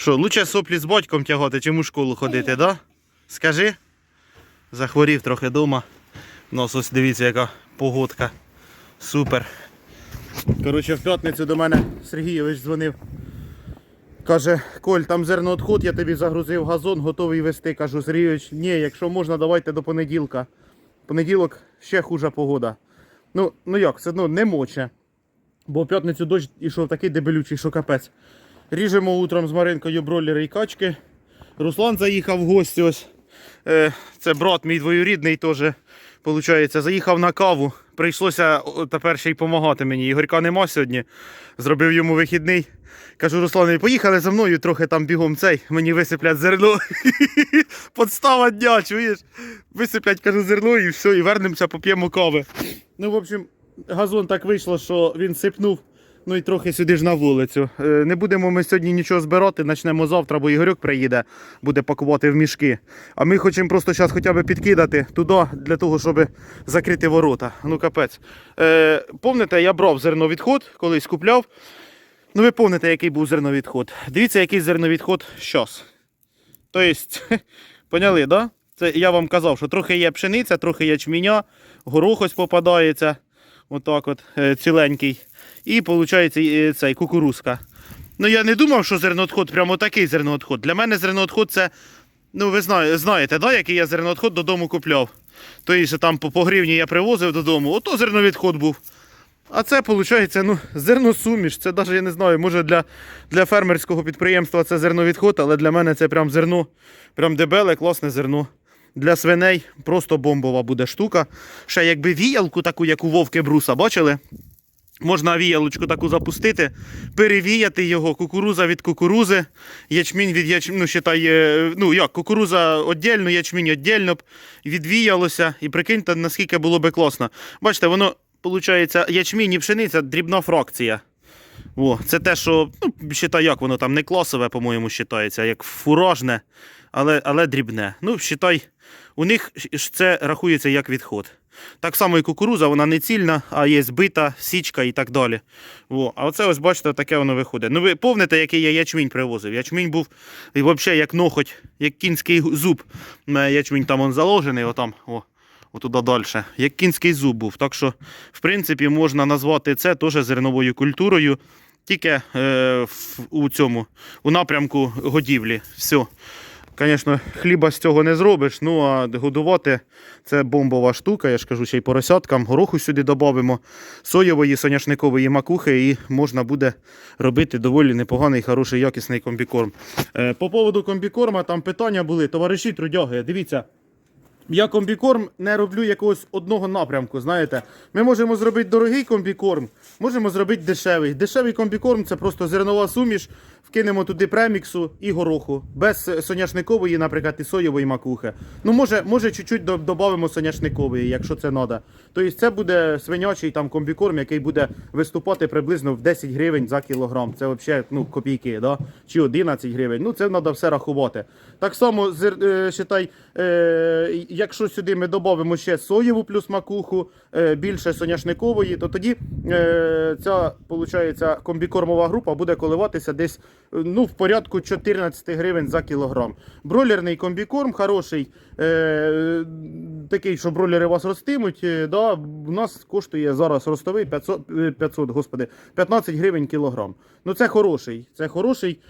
Що, лучше соплі з батьком тягати, чим у школу ходити, да? Скажи. Захворів трохи дома. У ось дивіться, яка погодка. Супер. Коротше, в п'ятницю до мене Сергійович дзвонив. Каже, Коль, там зерноотход, я тобі загрузив газон, готовий вести. Кажу, Сергійович, ні, якщо можна, давайте до понеділка. Понеділок ще хужа погода. Ну, ну як, все одно не моче. Бо в п'ятницю дощ ішов такий дебелючий, що капець. Ріжемо утром з Маринкою бройлери і качки. Руслан заїхав в гості ось. Е, це брат мій двоюрідний теж. Получається, заїхав на каву. Прийшлося тепер ще й допомагати мені. Ігорька нема сьогодні. Зробив йому вихідний. Кажу, Русланові, поїхали за мною трохи там бігом цей, мені висиплять зерно. Подстава дня, чуєш? Висиплять, кажу, зерно і все, і вернемося, поп'ємо кави. Ну, в общем, газон так вийшло, що він сипнув. Ну і трохи сюди ж на вулицю. Е, Не будемо ми сьогодні нічого збирати, почнемо завтра, бо Ігорьок приїде, буде пакувати в мішки. А ми хочемо просто зараз хоча б підкидати туди, для того, щоб закрити ворота. Ну капець. Е, Помните, я брав зерновідход, колись купляв. Ну ви помните, який був зерновідход. Дивіться, який зерновідход щас. Тобто, поняли, да? Це я вам казав, що трохи є пшениця, трохи ячменя, горох ось попадається. Отак от, е, ціленький. І виходить е, цей кукурузка. Ну я не думав, що зерноотход прямо такий зерноотход. Для мене зерноотход це, ну ви знаєте, да, який я зерноотход додому купляв. Тобто, там по, по гривні я привозив додому, ото зерновідход був. А це виходить, ну, зерносуміш. Це навіть я не знаю, може для, для фермерського підприємства це зерновідход, але для мене це прям зерно, прям дебеле, класне зерно. Для свиней просто бомбова буде штука. Ще якби віялку таку, як у Вовки Бруса, бачили? Можна віялочку таку запустити, перевіяти його, кукуруза від кукурузи, ячмінь від ячмінь, ну, считай, ну як, кукуруза віддільно, ячмінь віддільно б відвіялося. І прикиньте, наскільки було би класно. Бачите, воно, виходить, ячмінь і пшениця дрібна фракція. О, це те, що, ну, считай, як воно там не класове, по-моєму, вважається, як фуражне, але, але дрібне. Ну, считай, у них це рахується як відход. Так само і кукуруза, вона не цільна, а є збита, січка і так далі. О, а оце ось бачите, таке воно виходить. Ну ви помните, який я ячмінь привозив? Ячмінь був і взагалі як нохоть, як кінський зуб. Е, Ячмінь там он заложений, отам, о, отуда далі. Як кінський зуб був. Так що, в принципі, можна назвати це теж зерновою культурою. Тільки е, в, у цьому, у напрямку годівлі. Все. Звісно, хліба з цього не зробиш, ну а годувати це бомбова штука, я ж кажу, ще й поросяткам. Гороху сюди додамо, соєвої, соняшникової макухи, і можна буде робити доволі непоганий, хороший, якісний комбікорм. Е, по поводу комбікорма там питання були, товариші трудяги, дивіться. Я комбікорм не роблю якогось одного напрямку. Знаєте, ми можемо зробити дорогий комбікорм, можемо зробити дешевий. Дешевий комбікорм це просто зернова суміш. Вкинемо туди преміксу і гороху, без соняшникової, наприклад, і соєвої макухи. Ну, може, може чуть-чуть до- додамо соняшникової, якщо це треба. Тобто це буде свинячий там комбікорм, який буде виступати приблизно в 10 гривень за кілограм. Це взагалі ну, копійки, да? чи 11 гривень. Ну, це треба все рахувати. Так само, зер- е, е, якщо сюди ми додамо ще соєву плюс макуху, е, більше соняшникової, то тоді е, ця виходить, комбікормова група буде коливатися десь е, ну, в порядку 14 гривень за кілограм. Бройлерний комбікорм хороший, такий, що бройлери вас ростимуть. Да, у нас коштує зараз ростовий 500, е, 500 господи, 15 гривень кілограм. Ну це хороший. Це хороший.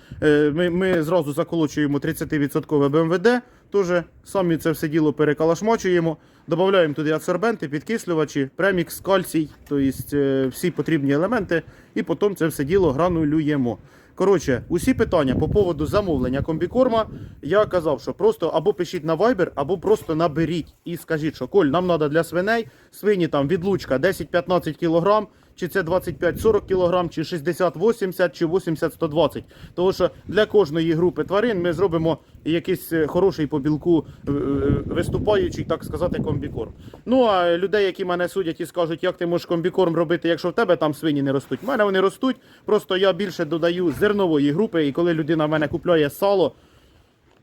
Ми, ми зразу заколочуємо 30% БМВД. Теж самі це все діло перекалашмачуємо, додаємо туди адсорбенти, підкислювачі, премікс, кальцій, тобто всі потрібні елементи, і потім це все діло гранулюємо. Коротше, усі питання по поводу замовлення комбікорма, я казав, що просто або пишіть на Viber, або просто наберіть і скажіть, що Коль, нам треба для свиней, свині там відлучка 10-15 кг, чи це 25-40 кг, чи 60-80, чи 80-120. Тому що для кожної групи тварин ми зробимо якийсь е, хороший по білку е, е, виступаючий, так сказати, комбікорм. Ну а людей, які мене судять і скажуть, як ти можеш комбікорм робити, якщо в тебе там свині не ростуть. У мене вони ростуть, просто я більше додаю зернової групи, і коли людина в мене купляє сало,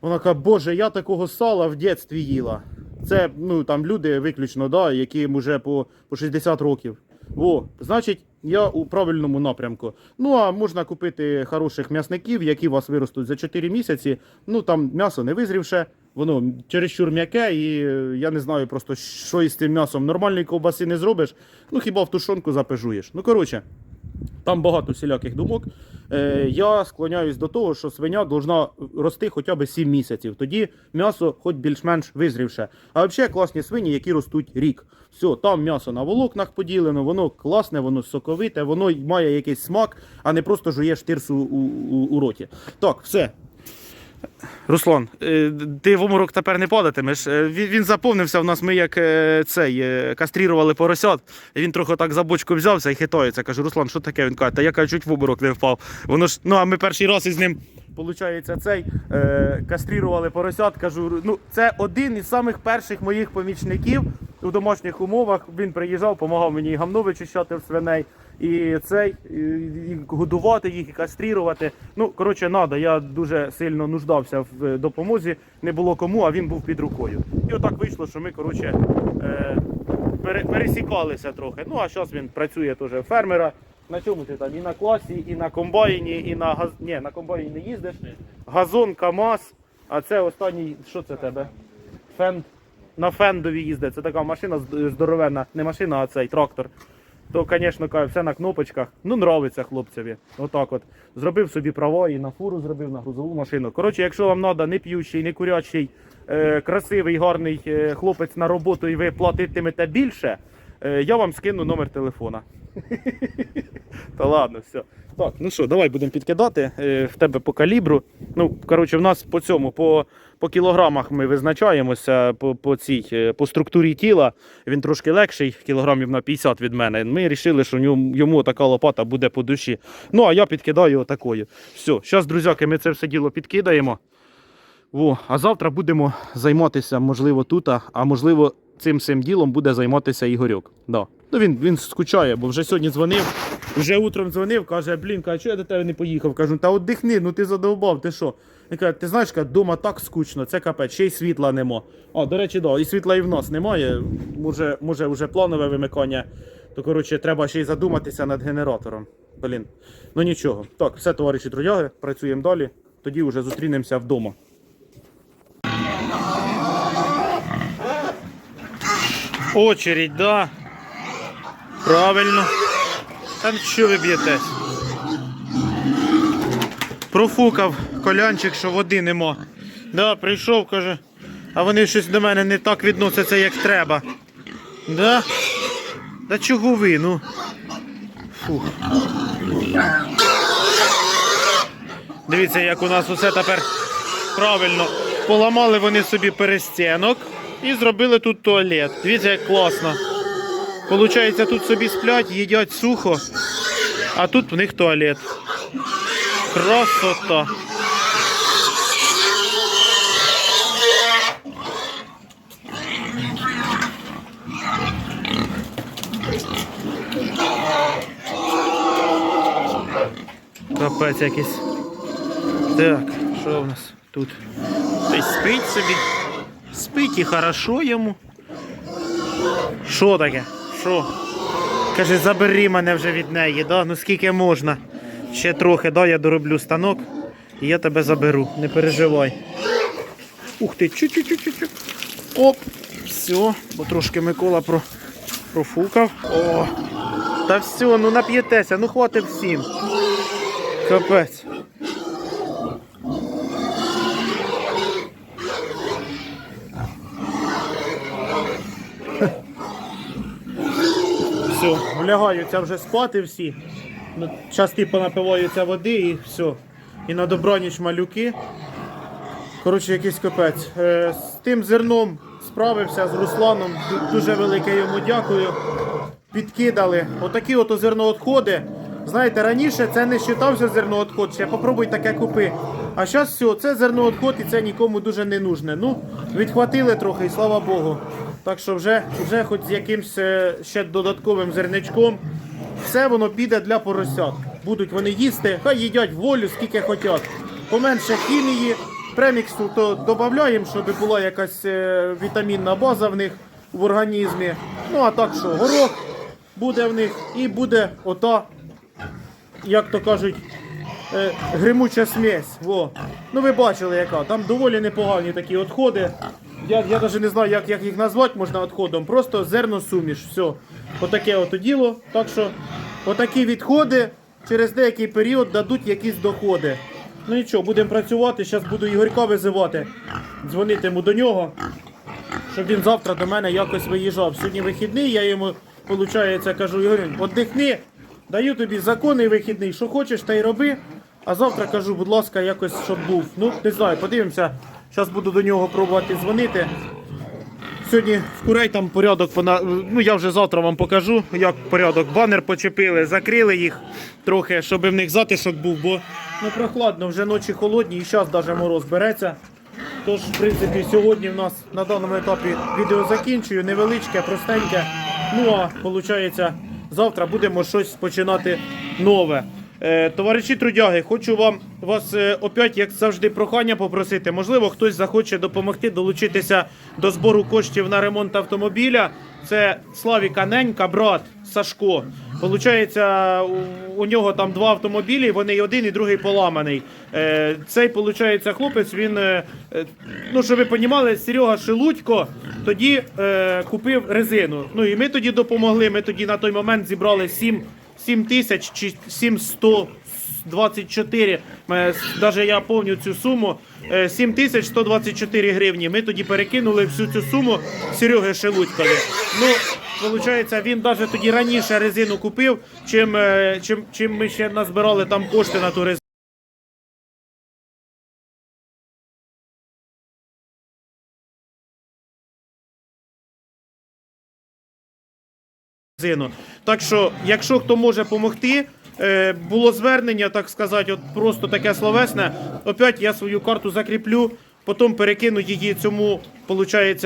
вона каже, боже, я такого сала в дитинстві їла. Це ну там люди виключно, да, яким вже по, по 60 років. О, значить, я у правильному напрямку. Ну а можна купити хороших м'ясників, які у вас виростуть за 4 місяці. Ну там м'ясо не визрівше, воно чересчур м'яке, і е, я не знаю просто, що із цим м'ясом. Нормальної ковбаси не зробиш, ну хіба в тушонку запежуєш. Ну коротше. Там багато всіляких думок. Е, я склоняюсь до того, що свиня повинна рости хоча б 7 місяців. Тоді м'ясо хоч більш-менш визрівше. А взагалі класні свині, які ростуть рік. Все, там м'ясо на волокнах поділено, воно класне, воно соковите, воно має якийсь смак, а не просто жуєш тирсу у, у, у роті. Так, все. Руслан, е, ти в оморок тепер не падатимеш. Е, Він, заповнився в нас. Ми як е, цей кастрірували поросят. Він трохи так за бочку взявся і хитається. Кажу, Руслан, що таке? Він каже, та я кажу, чуть в обморок не впав. Воно ж, ну а ми перший раз із ним. Получається, цей е, кастрірували поросят. Кажу, ну це один із самих перших моїх помічників у домашніх умовах. Він приїжджав, допомагав мені гамно вичищати в свиней, і цей і, годувати їх, і кастрірувати. Ну коротше, надо. Я дуже сильно нуждався в е, допомозі. Не було кому, а він був під рукою. І отак вийшло, що ми коротше е, пересікалися трохи. Ну а зараз він працює теж фермера. На чому ти там? І на класі, і на комбайні, і на газ. Ні, на комбайні не їздиш. Газон, КАМАЗ. А це останній. Що це тебе? Фен. На фендові їздить. Це така машина здоровенна. Не машина, а цей трактор. То, звісно, все на кнопочках. Ну, нравиться хлопцеві. Отак от. Зробив собі право і на фуру зробив, на грузову машину. Коротше, якщо вам треба не п'ющий, не курячий, е, красивий, гарний е, хлопець на роботу і ви платитимете більше, е, я вам скину номер телефона. Та ладно, все. Так, ну що, давай будемо підкидати е, в тебе по калібру. Ну, коротше, в нас по цьому, по, по кілограмах ми визначаємося по, по цій е, по структурі тіла. Він трошки легший, кілограмів на 50 від мене. Ми вирішили, що йому, йому така лопата буде по душі. Ну, а я підкидаю отакою. Все, зараз, друзяки, ми це все діло підкидаємо. О, а завтра будемо займатися, можливо, тут, а- а можливо, цим цим ділом буде займатися Ігорьок. Да. Ну, він, він скучає, бо вже сьогодні дзвонив, вже утром дзвонив, каже, блін, каже, чого я до тебе не поїхав? Кажу, та отдихни, ну ти задовбав, ти що? Він каже, ти знаєш, каже, дома так скучно, це капець, ще й світла нема. А, до речі, да, і світла і в нас немає. Може, може вже планове вимикання. То коротше, треба ще й задуматися над генератором. Блін. Ну нічого. Так, все, товариші трудяги, працюємо далі. Тоді вже зустрінемося вдома. Очередь, да. Правильно. Та ну що ви б'єтесь? Профукав колянчик, що води нема. Да, прийшов, каже, а вони щось до мене не так відносяться, як треба. Да? Да чого ви, ну? Фух. Дивіться, як у нас усе тепер правильно. Поламали вони собі перестінок і зробили тут туалет. Дивіться, як класно. Получається, тут собі сплять, їдять сухо, а тут в них туалет. Красота. Капець якийсь. Так, що в нас тут? Тобто спить собі. Спить і хорошо йому. Що таке? Що? Каже, забери мене вже від неї, да? ну скільки можна. Ще трохи, да, я дороблю станок і я тебе заберу, не переживай. Ух ти, чу-чу-чу-чу-чу. Оп, все, бо трошки Микола про... профукав. О, та все, ну нап'єтеся, ну хватить всім. Капець. Все, влягаються вже спати всі. Ну, Час типу напиваються води і все. І на добраніч малюки. Коротше, якийсь капець. Е, з тим зерном справився з Русланом. Дуже велике йому дякую. Підкидали. Отакі от зерноотходи. Знаєте, раніше це не вважався зерноотход, ще попробуй таке купи. А зараз все, це зерноотход і це нікому дуже не нужне. Ну, відхватили трохи і слава Богу. Так що вже, вже хоч з якимсь е, ще додатковим зерничком, все воно піде для поросят. Будуть вони їсти, хай їдять волю, скільки хочуть. Поменше хімії, преміксу то додаємо, щоб була якась е, вітамінна база в них в організмі. Ну а так що, горох, буде в них, і буде ота, як то кажуть, е, гримуча смесь. Во. Ну ви бачили яка. Там доволі непогані такі відходи. Я, я навіть не знаю, як, як їх назвати можна відходом. Просто зерно суміш. Все. Отаке ото діло. Так що отакі відходи через деякий період дадуть якісь доходи. Ну нічого, будемо працювати. Зараз буду Ігорька визивати. Дзвонитиму до нього щоб він завтра до мене якось виїжджав. Сьогодні вихідний, я йому, виходить, кажу, Ігорю, віддихни, даю тобі законний вихідний, що хочеш, та й роби. А завтра кажу, будь ласка, якось щоб був. Ну, не знаю, подивимося. Зараз буду до нього пробувати дзвонити. Сьогодні в курей там порядок, пона- ну я вже завтра вам покажу, як порядок. Банер почепили, закрили їх трохи, щоб в них затишок був, бо ну, прохладно, вже ночі холодні і зараз навіть мороз береться. Тож, в принципі, сьогодні в нас на даному етапі відео закінчую, невеличке, простеньке. Ну а виходить, завтра будемо щось починати нове. Е, товариші трудяги, хочу вам вас е, опять, як завжди, прохання попросити. Можливо, хтось захоче допомогти долучитися до збору коштів на ремонт автомобіля. Це Славіка Ненька, брат Сашко. Получається, у, нього там два автомобілі, вони один, і другий поламаний. Е, цей, получається, хлопець, він, ну, щоб ви розуміли, Серега Шелудько тоді купив резину. Ну і ми тоді допомогли. Ми тоді на той момент зібрали 7, 7 тисяч чи 7124. Навіть я пам'ятаю цю суму. Е, 7124 гривні. Ми тоді перекинули всю цю суму Сереги Шелудькові. Ну, виходить, він навіть тоді раніше резину купив, чим, е, чим, чим ми ще назбирали там кошти на ту магазину. Так що, якщо хто може допомогти, е, було звернення, так сказати, от просто таке словесне. Опять я свою карту закріплю, потім перекину її цьому, виходить,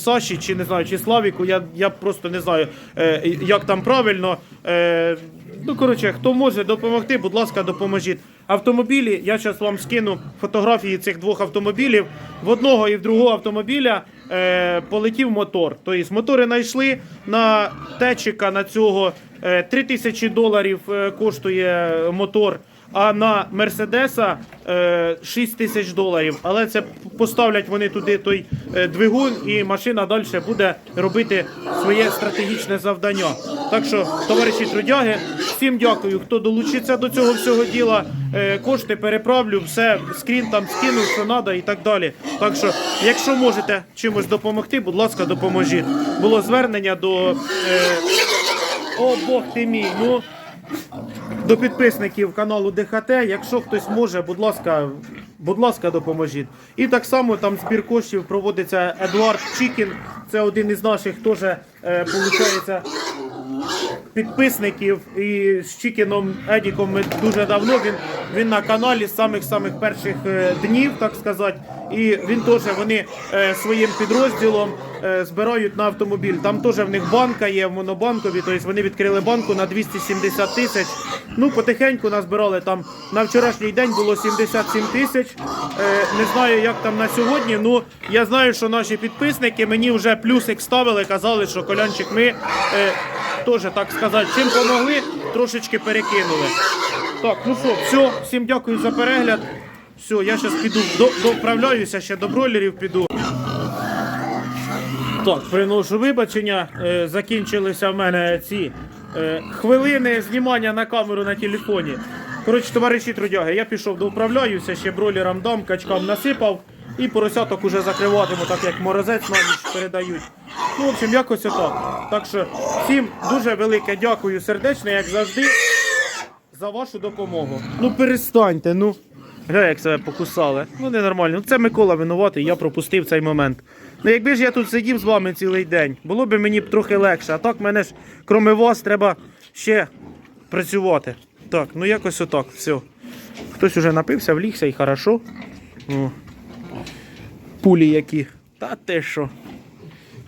Саші, чи не знаю, чи Славіку. Я, я просто не знаю, е, як там правильно. Е, ну, коротше, хто може допомогти, будь ласка, допоможіть. Автомобілі, я зараз вам скину фотографії цих двох автомобілів. В одного і в другого автомобіля е, полетів мотор. Тобто мотори знайшли на течика на цього е, 3000 доларів е, коштує мотор. А на Мерседеса е, 6 тисяч доларів. Але це поставлять вони туди той е, двигун, і машина далі буде робити своє стратегічне завдання. Так що, товариші трудяги, всім дякую, хто долучиться до цього всього діла. Е, кошти переправлю, все скрін там скину, що треба і так далі. Так що, якщо можете чимось допомогти, будь ласка, допоможіть. Було звернення до. Е, о, Бог ти мій. Ну, до підписників каналу ДХТ. Якщо хтось може, будь ласка, будь ласка, допоможіть. І так само там збір коштів проводиться Едуард Чікін. Це один із наших теж, е, виходить, підписників. І з Чікіном Едіком ми дуже давно. Він, він на каналі з самих самих перших е, днів, так сказати. І він теж вони е, своїм підрозділом збирають на автомобіль. Там теж в них банка є в монобанкові, тобто вони відкрили банку на 270 тисяч. Ну, потихеньку назбирали там на вчорашній день було 77 тисяч. Е, не знаю, як там на сьогодні. Ну я знаю, що наші підписники мені вже плюсик ставили, казали, що колянчик ми е, теж так сказати, чим помогли, трошечки перекинули. Так, ну що, все, всім дякую за перегляд. Все, я зараз піду до, доправляюся, ще до бройлерів піду. Так, приношу вибачення. Е, закінчилися в мене ці е, хвилини знімання на камеру на телефоні. Коротше, товариші трудяги, я пішов доуправляюся, ще бройлерам дам, качкам насипав і поросяток уже закриватиму, так як морозець на ніч передають. Ну, в общем, якось отак. Так що всім дуже велике дякую сердечне, як завжди, за вашу допомогу. Ну перестаньте, ну. Гля, як себе покусали. Ну ненормально. Ну, це Микола винуватий, я пропустив цей момент. Ну якби ж я тут сидів з вами цілий день, було б мені б трохи легше. А так мене ж, крім вас, треба ще працювати. Так, ну якось отак, все. Хтось уже напився, влігся і хорошо. О. Пулі які. Та те що.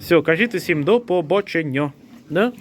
Все, кажіть усім до побачення. Да?